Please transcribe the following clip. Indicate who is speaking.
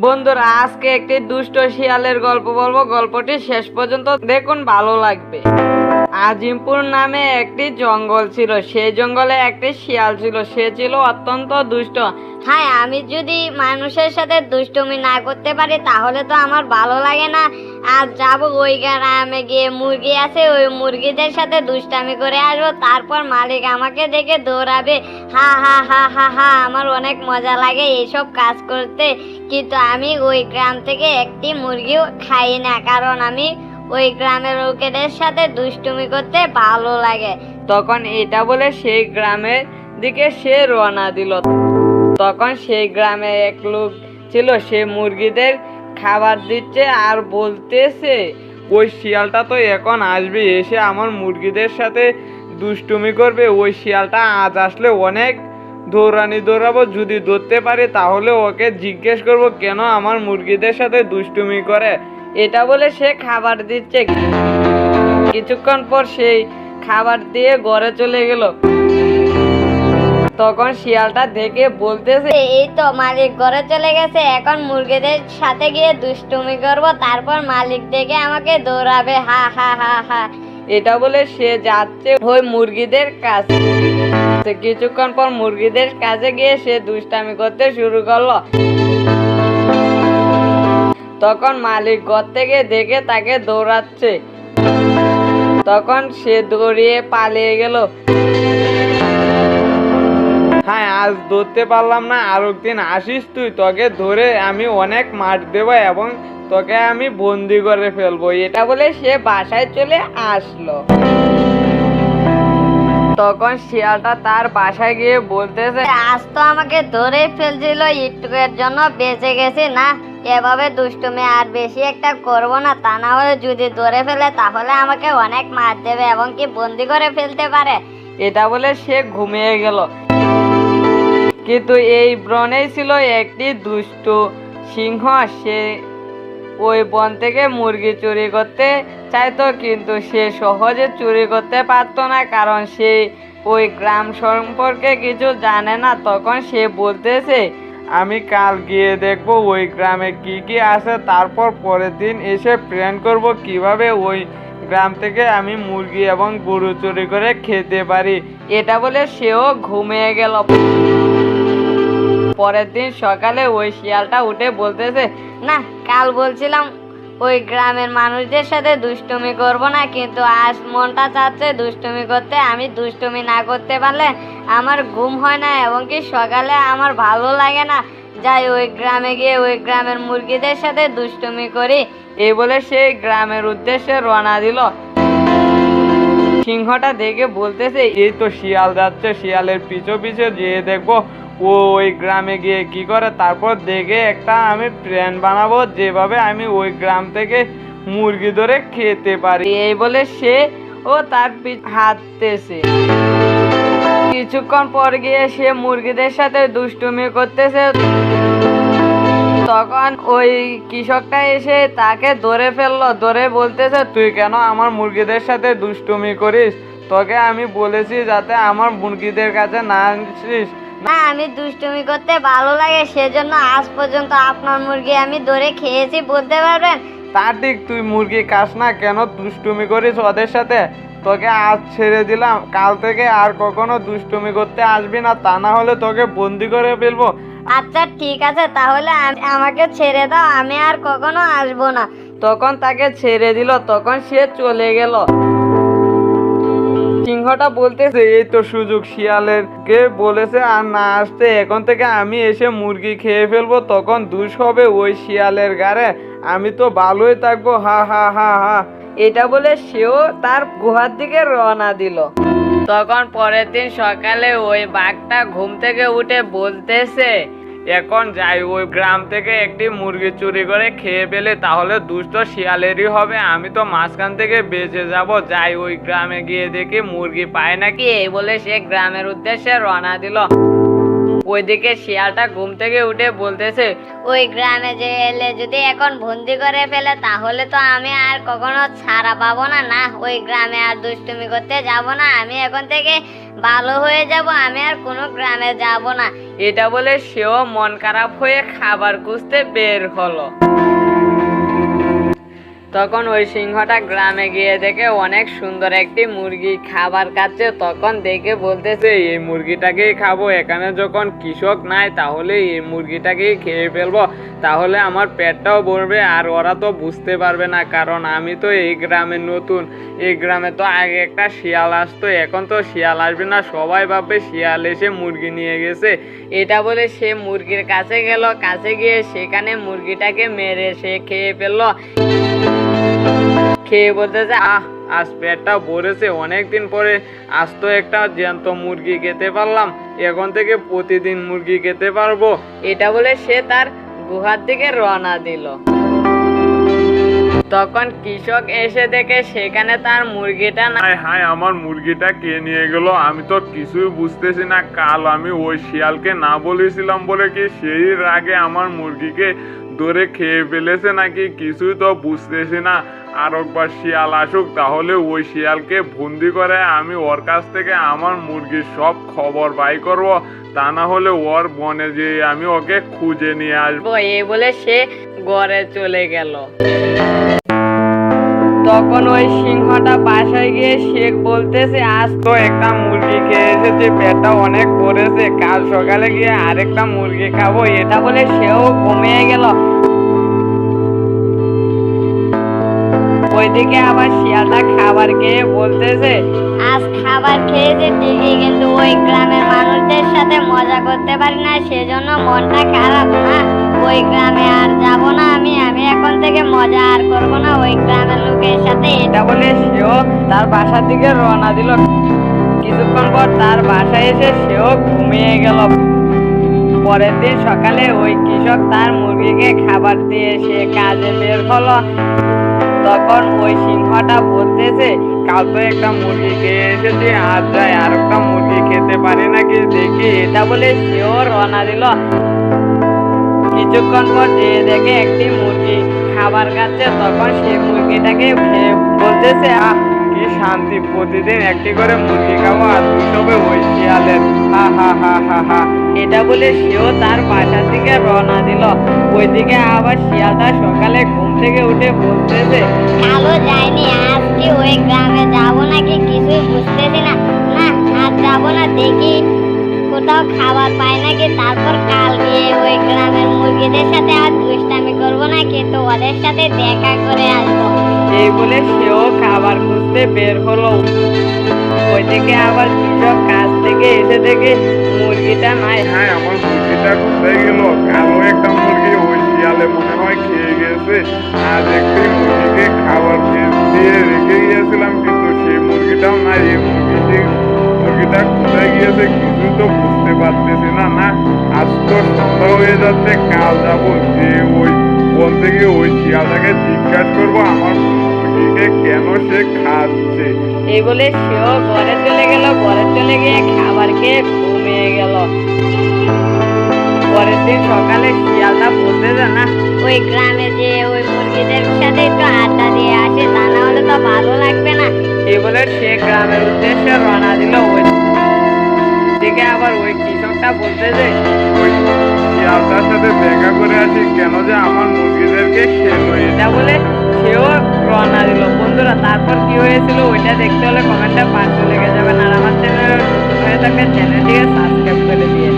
Speaker 1: বন্ধুরা আজকে একটি দুষ্ট শিয়ালের গল্প বলব। গল্পটি শেষ পর্যন্ত দেখুন ভালো লাগবে। আজিমপুর নামে একটি জঙ্গল ছিল। সেই জঙ্গলে একটি শিয়াল ছিল। সে ছিল অত্যন্ত দুষ্ট।
Speaker 2: হ্যাঁ আমি যদি মানুষের সাথে দুষ্টমি না করতে পারি, তাহলে তো আমার ভালো লাগে না। আর যাব ওই গ্রামে গিয়ে মুরগি আছে, ওই মুরগিদের সাথে দুষ্টামি করে আসব। তারপর মালিক আমাকে দেখে দৌড়াবে। হা হা হা হা হা, আমার অনেক মজা লাগে এইসব কাজ করতে। কিন্তু আমি ওই গ্রাম থেকে একটি মুরগিও খাই না, কারণ আমি ওই গ্রামের লোকেদের সাথে দুষ্টুমি করতে ভালো লাগে।
Speaker 1: তখন এটা বলে সেই গ্রামের দিকে সে রওনা দিল। তখন সেই গ্রামে এক লোক ছিল, সে মুরগিদের খাবার দিচ্ছে আর বলতেছে,
Speaker 3: ওই শিয়ালটা তো এখন আসবে, এসে আমার মুরগিদের সাথে দুষ্টুমি করবে। ওই শিয়ালটা আজ আসলে অনেক দৌড়ানি দৌড়াবো, যদি ধরতে পারি তাহলে ওকে জিজ্ঞেস করব, কেন আমার মুরগিদের সাথে দুষ্টুমি করে?
Speaker 1: এটা বলে সে খাবার দিচ্ছে। কিছুক্ষণ পর সেই খাবার দিয়ে ঘরে চলে গেল। তখন শিয়ালটা দেখে বলতেছে
Speaker 2: এই তো মালিক ঘরে চলে গেছে এখন মুরগিদের সাথে গিয়ে দুষ্টুমি করব তারপর মালিক দেখে আমাকে দৌড়াবে হা হা হা হা।
Speaker 1: এটা বলে সে যাচ্ছে ওই মুরগিদের কাছে। কিছুক্ষণ পর মুরগিদের কাছে গিয়ে সে দুষ্টামি করতে শুরু করল। তখন মালিক ঘর থেকে দেখে তাকে দৌড়াচ্ছে। তখন সে দৌড়িয়ে পালিয়ে গেল।
Speaker 3: হ্যাঁ আজ ধরতে পারলাম না। আর একদিন আসিস তুই। তোকে ধরে আমি অনেক মার দেবো এবং তোকে আমি বন্দি করে ফেলব। এটা
Speaker 1: বলে সে বাসায় চলে আসলো। তখন শিয়ালটা তার বাসায় গিয়ে বলতেছে
Speaker 2: আজ তো আমাকে ধরে ফেলছিল একটুকের জন্য বেঁচে গেছে না। এভাবে দুষ্টুমি আর বেশি একটা করব না, তা না হলে যদি ধরে ফেলে তাহলে আমাকে অনেক মার দেবে এবং কি বন্দি করে ফেলতে পারে।
Speaker 1: এটা বলে সে ঘুমিয়ে গেল। কিন্তু এই ব্রণেই ছিল একটি দুষ্ট সিংহ। সে ওই বন থেকে মুরগি চুরি করতে চাইতো, কিন্তু সে সহজে চুরি করতে পারতো না, কারণ সে ওই গ্রাম সম্পর্কে কিছু জানে না। তখন সে বলতেছে
Speaker 3: আমি কাল গিয়ে দেখব ওই গ্রামে কি কি আছে, তারপর পরের দিন এসে প্ল্যান করব কীভাবে ওই গ্রাম থেকে আমি মুরগি এবং গরু চুরি করে খেতে পারি।
Speaker 1: এটা বলে সেও ঘুমিয়ে গেল। পরের দিন সকালে ওই শিয়ালটা উঠে বলতেছে,
Speaker 2: না, কাল বলছিলাম ওই গ্রামের মানুষদের সাথে দুষ্টুমি করব না, কিন্তু আজ মনটা চাচ্ছে দুষ্টুমি করতে। আমি দুষ্টুমি না করতে পারলে আমার ঘুম হয় না, এবং কি সকালে আমার ভালো লাগে না। যাই ওই গ্রামে গিয়ে ওই গ্রামের মুরগিদের সাথে দুষ্টুমি করি।
Speaker 1: এই বলে সেই গ্রামের উদ্দেশ্যে রওনা দিল। সিংহটা দেখে বলতেছে,
Speaker 3: এই তো শিয়াল যাচ্ছে, শিয়ালের পিছু পিছু যেয়ে দেখব ও ওই গ্রামে গিয়ে কি করে? তারপর দেখে একটা আমি প্ল্যান বানাবো যেভাবে আমি ওই গ্রাম থেকে মুরগি ধরে খেতে পারি।
Speaker 1: এই বলে সে ও তার হাঁটতেছে। কিছুক্ষণ পর গিয়ে সে মুরগিদের সাথে দুষ্টুমি করতেছে। তখন ওই কৃষকটা এসে তাকে ধরে ফেলল, ধরে বলতেছে,
Speaker 3: তুই কেন আমার মুরগিদের সাথে দুষ্টুমি করিস? তোকে আমি বলেছি যাতে আমার মুরগিদের কাছে না আসিস।
Speaker 2: না আমি দুষ্টুমি করতে ভালো লাগে সেজন্য আজ পর্যন্ত আপনার মুরগি আমি ধরে খেয়েছি বলতে পারবেন?
Speaker 3: তা ঠিক তুই মুরগি খাস না কেন দুষ্টুমি করিস ওদের সাথে? তোকে আজ ছেড়ে দিলাম কাল থেকে আর কখনো দুষ্টুমি করতে আসবি না তা না হলে তোকে বন্দি করে ফেলব।
Speaker 2: আচ্ছা ঠিক আছে তাহলে আমি- আমাকে ছেড়ে দাও আমি আর কখনো আসব না।
Speaker 1: তখন তাকে ছেড়ে দিল তখন সে চলে গেল। সিংহটা বলতেছে,
Speaker 3: এই তো সুযোগ শিয়ালের। কে বলেছে আর না আসতে? এখন থেকে আমি এসে মুরগি খেয়ে ফেলব, তখন দুষ হবে ওই শিয়ালের গাড়ে আমি তো ভালোই থাকব, হা হা হা হা।
Speaker 1: এটা বলে সেও তার গুহার দিকে রওনা দিল। তখন পরের দিন সকালে ওই বাঘটা ঘুম থেকে উঠে বলতেছে
Speaker 3: এখন যাই, ওই গ্রাম থেকে একটি মুরগি চুরি করে খেয়ে ফেলে, তাহলে দুষ্ট শিয়ালেরই হবে, আমি তো মাঝখান থেকে বেঁচে যাব। যাই, ওই গ্রামে গিয়ে দেখি মুরগি পায় নাকি,
Speaker 1: এই বলে সে গ্রামের উদ্দেশ্যে রওনা দিল। ওইদিকে শিয়ালটা ঘুম থেকে উঠে বলতেছে,
Speaker 2: ওই গ্রামে যে এলে যদি এখন বন্দি করে ফেলে, তাহলে তো আমি আর কখনো ছাড়া পাবো না না, ওই গ্রামে আর দুষ্টুমি করতে যাব না, আমি এখন থেকে ভালো হয়ে যাব, আমি আর কোনো গ্রামে যাব না।
Speaker 1: এটা বলে সেও মন খারাপ হয়ে খাবার খুঁজতে বের হলো। তখন ওই সিংহটা গ্রামে গিয়ে দেখে অনেক সুন্দর একটি মুরগি খাবার খাচ্ছে। তখন দেখে বলতেছে,
Speaker 3: এই মুরগিটাকেই খাব। এখানে যখন কৃষক নাই, তাহলে এই মুরগিটাকেই খেয়ে ফেলব। তাহলে আমার পেটটাও ভরবে আর ওরা তো বুঝতে পারবে না। কারণ আমি তো এই গ্রামে নতুন। এই গ্রামে তো আগে একটা শিয়াল আসতো। এখন তো শিয়াল আসবে না। সবাই ভাববে শিয়াল এসে মুরগি নিয়ে গেছে।
Speaker 1: এটা বলে সে মুরগির কাছে গেল। কাছে গিয়ে সেখানে মুরগিটাকে মেরে সে খেয়ে ফেলল। খেয়ে বলতেছে
Speaker 3: আহ আজ পেটটা ভরেছে অনেক দিন পরে আজ তো একটা জ্যান্ত মুরগি খেতে পারলাম এখন থেকে প্রতিদিন মুরগি খেতে পারব।
Speaker 1: এটা বলে সে তার গুহার দিকে রওনা দিল। তখন কৃষক এসে দেখে সেখানে তার মুরগিটা না
Speaker 3: হায় হায় আমার মুরগিটা কে নিয়ে গেল? আমি তো কিছুই বুঝতেছি না কাল আমি ওই শিয়ালকে না বলেছিলাম বলে কি সেই রাগে আমার মুরগিকে ধরে খেয়ে ফেলেছে নাকি কিছুই তো বুঝতেছি না। আর একবার শিয়াল আসুক, তাহলে ওই শিয়ালকে বন্দি করে আমি ওর কাছ থেকে আমার মুরগির সব খবর বাই করব। তা না হলে ওর বনে যে আমি ওকে খুঁজে নিয়ে আসব।
Speaker 1: এই বলে সে ঘরে চলে গেল। তখন ওই সিংহটা বাসায় গিয়ে শেখ বলতেছে, আজ
Speaker 3: তো একটা মুরগি খেয়ে এসেছে, পেটটা অনেক ভরেছে কাল সকালে গিয়ে আরেকটা মুরগি খাব, এটা
Speaker 1: বলে সেও ঘুমিয়ে গেল। ওইদিকে আবার শিয়ালটা খাবার খেয়ে বলতেছে,
Speaker 2: আজ খাবার খেয়েছে ঠিকই কিন্তু ওই গ্রামের মানুষদের সাথে মজা করতে পারি না, সেজন্য মনটা খারাপ না। ওই গ্রামে আর যাব না আমি আমি এখন থেকে মজা আর করব না। ওই গ্রামের লোকের সাথে
Speaker 1: এটা বলে সেও তার বাসার দিকে রওনা দিল। কিছুক্ষণ পর তার বাসায় এসে সেও ঘুমিয়ে গেল। পরের দিন সকালে ওই কৃষক তার মুরগিকে খাবার দিয়ে সে কাজে বের হলো। তখন ওই সিংহটা বলতেছে
Speaker 3: কাল তো একটা মুরগি খেয়ে এসেছি আর যাই আর একটা মুরগি খেতে পারে নাকি? দেখি।
Speaker 1: এটা বলে সেও রওনা দিল। কিছুক্ষণ পর যে দেখে একটি মুরগি খাবার খাচ্ছে, তখন সে মুরগিটাকে বলতেছে, আহ
Speaker 3: কি শান্তি? প্রতিদিন একটি করে মুরগি খাব আর দুশোবে ওই শিয়ালের হা হা হা হা হা।
Speaker 1: এটা বলে সেও তার বাসার দিকে রওনা দিল। ওইদিকে আবার শিয়ালটা সকালে ঘুম থেকে উঠে বলতেছে
Speaker 2: কালো যায়নি আজ কি ওই গ্রামে যাব নাকি কিছুই বুঝতেছি না। না আজ যাব না দেখি কোথাও খাবার পাই নাকি। তারপর কাল গিয়ে ওই গ্রামের মুরগিদের সাথে আর দুষ্টামি করব নাকি? তো ওদের সাথে দেখা করে আসব।
Speaker 1: এই বলে সেও খাবার খুঁজতে বের হলো। ওইদিকে আবার কৃষক কাজ থেকে এসে দেখে মুরগিটা নাই।
Speaker 3: হ্যাঁ আমার মুরগিটা কোথায় গেল। কালো একটা মুরগি ওই শিয়ালে মনে হয় খেয়ে গেছে। আজ একটি মুরগিকে খাবার দিয়ে রেখে গিয়েছিলাম, কিন্তু সেই মুরগিটাও নাই। এই মুরগিটি, মুরগিটা কোথায় গিয়েছে কিছু তো বুঝতে পারতেছি না না? আজ তো সন্ধ্যা হয়ে যাচ্ছে, কাল যাব। যে ওই বন থেকে ওই শিয়ালটাকে জিজ্ঞাসা করব, আমার মুরগিকে কেন সে খাচ্ছে।
Speaker 1: এই বলে সেও ঘরে চলে গেল ঘরে চলে গিয়ে খাবার খেয়ে ঘুমিয়ে গেল। পরের দিন সকালে শিয়ালটা বলতেছে না
Speaker 2: ওই গ্রামে যে ওই মুরগিদের সাথে একটু আড্ডা দিয়ে আসে তা না হলে তো ভালো লাগবে না।
Speaker 1: এই বলে সে গ্রামের উদ্দেশ্যে রওনা দিল ওই দিকে। আবার ওই কৃষকটা বলতেছে
Speaker 3: ওই শিয়ালটার সাথে দেখা করে আসি কেন যে আমার মুরগিদেরকে খেলো
Speaker 1: এটা বলে সেও রওনা দিল। বন্ধুরা, তারপর কি হয়েছিল ওইটা দেখতে হলে কমেন্টটা পাঁচ চলে যাবেন আর আমার চ্যানেল হয়ে থাকলে চ্যানেলটিকে সাবস্ক্রাইব করে দিয়ে।